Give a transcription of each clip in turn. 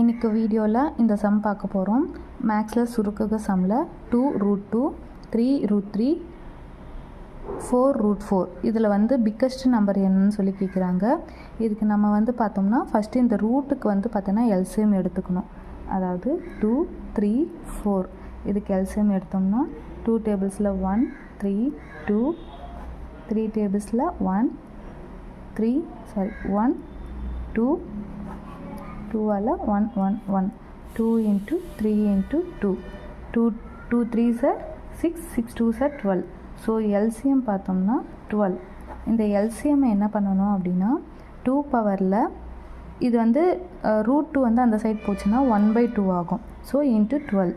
இன்றைக்கு வீடியோவில் இந்த சம் பார்க்க போகிறோம் மேக்ஸில் சுருக்கக சம்மில் two root two three root three four root four இதில் வந்து பிக்கஸ்ட் நம்பர் என்னன்னு சொல்லி கேட்குறாங்க இதுக்கு நம்ம வந்து பார்த்தோம்னா ஃபஸ்ட்டு இந்த ரூட்டுக்கு வந்து பார்த்தோன்னா எல்சிஎம் எடுத்துக்கணும். அதாவது டூ த்ரீ ஃபோர் இதுக்கு எல்சிஎம் எடுத்தோம்னா டூ டேபிள்ஸில் one three two three டேபிள்ஸில் one three sorry one two டூவால் one one one. Two into three into two. Two two three are six six two are twelve. So LCM பார்த்தோம்னா twelve. இந்த LCM என்ன பண்ணணும் அப்படின்னா two பவரில் இது வந்து root two வந்து அந்த சைட் போச்சுன்னா ஒன் பை டூ ஆகும். So into twelve.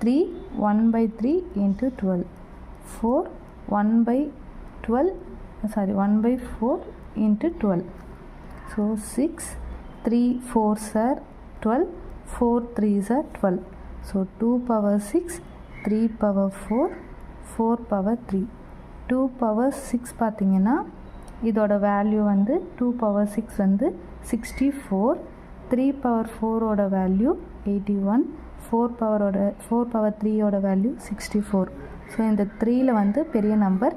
Three one by three into twelve. Four one by twelve sorry one by four into twelve. So six three four are twelve four three are twelve so two power six three power four four power three two power six பார்த்தீங்கன்னா இதோட value வந்து two power six வந்து sixty four three power ஃபோரோட value eighty one four பவரோட four power த்ரீயோட value sixty four so இந்த த்ரீயில் வந்து பெரிய number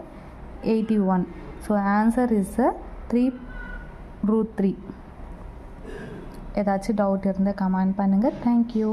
eighty one so answer is the three root three ஏதாச்சும் டவுட் இருந்தால் கமெண்ட் பண்ணுங்கள் தேங்க்யூ